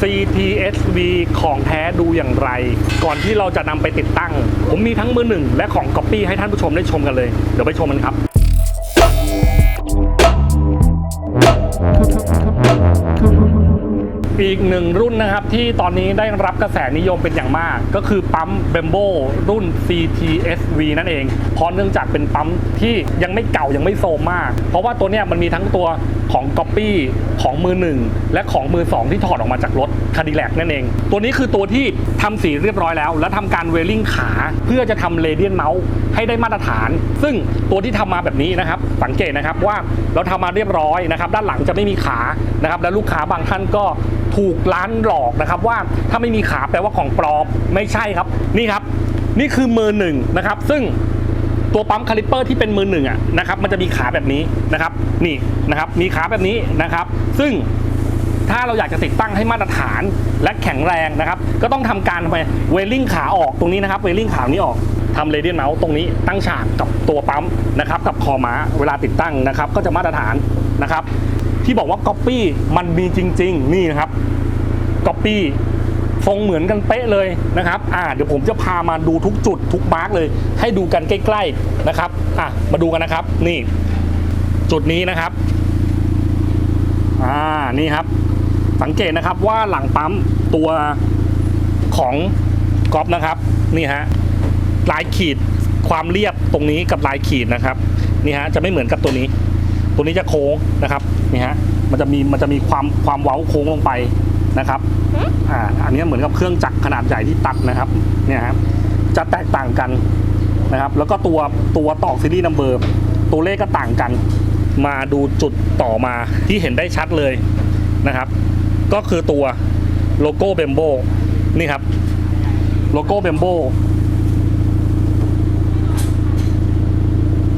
CTSV ของแท้ดูอย่างไร ก่อนที่เราจะนำไปติดตั้ง ผมมีทั้งมือหนึ่งและของก๊อปปี้ให้ท่านผู้ชมได้ชมกันเลย เดี๋ยวไปชมกันครับ อีกหนึ่งรุ่นนะครับ ที่ตอนนี้ได้รับกระแสนิยมเป็นอย่างมาก ก็คือปั๊มเบมโบรุ่น CTSV นั่นเอง เพราะเนื่องจากเป็นปั๊มที่ยังไม่เก่ายังไม่โซมมาก เพราะว่าตัวเนี้ยมันมีทั้งตัวของ Copy ของมือหนึ่งและของมือสองที่ถอดออกมาจากรถคาดิแลกนั่นเอง ตัวนี้คือตัวที่ทำสีเรียบร้อยแล้ว และทำการเวลลิ่งขาเพื่อจะทำเรเดียนเมาส์ให้ได้มาตรฐาน ซึ่งตัวที่ทำมาแบบนี้นะครับ สังเกตนะครับว่าเราทำมาเรียบร้อยนะครับ ด้านหลังจะไม่มีขานะครับ และลูกค้าบางท่านก็ถูกร้านหลอกนะครับว่าถ้าไม่มีขาแปลว่าของปลอมไม่ใช่ครับ นี่ครับ นี่คือมือหนึ่งนะครับ ซึ่งตัวปั๊มคาลิปเปอร์ที่เป็นมือหนึ่งอะนะครับมันจะมีขาแบบนี้นะครับ นี่นะครับ มีขาแบบนี้นะครับ ซึ่งถ้าเราอยากจะติดตั้งให้มาตรฐานและแข็งแรงนะครับ ก็ต้องทำการทำไมเวลลิ่งขาออกตรงนี้นะครับ เวลลิ่งขานี้ออกทำเรเดียนเมาส์ตรงนี้ตั้งฉากกับตัวปั๊มนะครับ กับคอม้าเวลาติดตั้งนะครับ ก็จะมาตรฐานนะครับ ที่บอกว่าก๊อปปี้มันมีจริง ๆ นี่นะครับก๊อปปี้ทรงเหมือนกันเป๊ะเลยนะครับอ่าเดี๋ยวผมจะพามาดูทุกจุดทุกมาร์กเลย ให้ดูกันใกล้ ๆนะครับอะมาดูกันนะครับ นี่ จุดนี้นะครับอ่านี่ครับ สังเกตนะครับว่าหลังปั๊มตัวของก๊อปนะครับนี่ฮะลายขีดความเรียบตรงนี้กับลายขีดนะครับนี่ฮะจะไม่เหมือนกับตัวนี้ ตัวนี้จะโค้งนะครับนี่ฮะมันจะมีมันจะมีความความเว้าโค้งลงไปนะครับอ่าอันนี้เหมือนกับเครื่องจักรขนาดใหญ่ที่ตัดนะครับเนี่ยครับจะแตกต่างกันนะครับแล้วก็ตัวตัวตอกซีรีส์นัมเบอร์ตัวเลขก็ต่างกัน มาดูจุดต่อมาที่เห็นได้ชัดเลยนะครับ ก็คือตัวโลโก้เบมโบนี่ครับโลโก้เบมโบ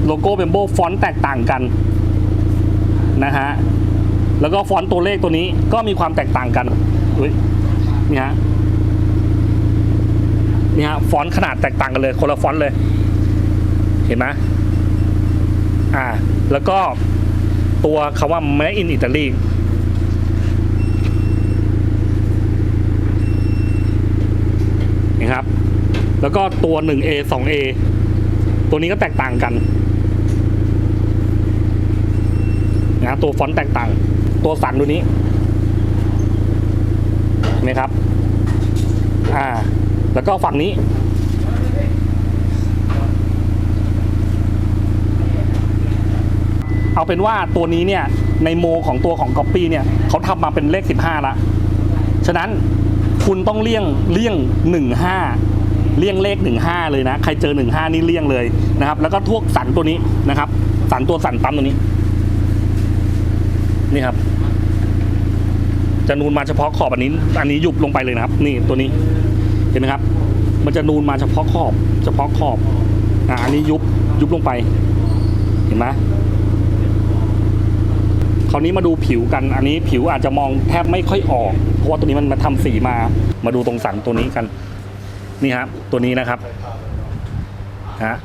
โลโก้เบมโบฟอนต์แตกต่างกัน นะฮะแล้วก็ฟอนต์ตัวเลขตัวนี้ก็มีความแตกต่างกันอุ้ยนี่ฮะนี่ฮะฟอนต์ขนาดแตกต่างกันเลยคนละฟอนต์เลย เห็นไหมอ่า แล้วก็ตัวคำว่า made in Italy นะครับ แล้วก็ตัว 1A 2A ตัวนี้ก็แตกต่างกัน นะตัวฟอนต์แตกต่าง ตัวสันตัวนี้เห็นไหมครับ อ่า แล้วก็ฝั่งนี้เอาเป็นว่าตัวนี้เนี่ยในโมของตัวของ Copy เนี่ยเขาทำมาเป็นเลข 15 ละ ฉะนั้นคุณต้องเลี่ยงเลี่ยง 15 เลี่ยงเลข 15 เลยนะ ใครเจอ 15 นี่เลี่ยงเลยนะครับ แล้วก็ทวกสันตัวนี้นะครับ สันตัวสันปั๊มตัวนี้ นี่ครับ จะนูนมาเฉพาะขอบอันนี้ อันนี้ยุบลงไปเลยนะครับ นี่ตัวนี้ เห็นไหมครับ มันจะนูนมาเฉพาะขอบ เฉพาะขอบอ่าอันนี้ยุบยุบลงไป เห็นไหมคราวนี้มาดูผิวกัน อันนี้ผิวอาจจะมองแทบไม่ค่อยออก เพราะว่าตัวนี้มันมาทำสีมา มาดูตรงสันตัวนี้กัน นี่ครับตัวนี้นะครับฮะ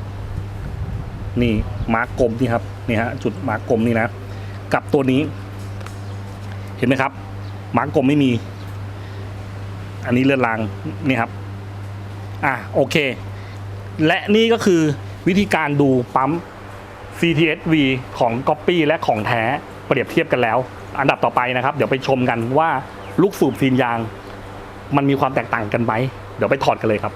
นี่มาร์กกลมนี่ครับ นี่ฮะจุดมาร์กกลมนี่นะ กับตัวนี้ เห็นไหมครับหมากกลมไม่มี อันนี้เลือนลางนี่ครับ อะโอเค และนี่ก็คือวิธีการดูปั๊ม CTSV ของ Copy และของแท้เปรียบเทียบกันแล้ว อันดับต่อไปนะครับ เดี๋ยวไปชมกันว่าลูกสูบซีนยาง มันมีความแตกต่างกันไหม เดี๋ยวไปถอดกันเลยครับ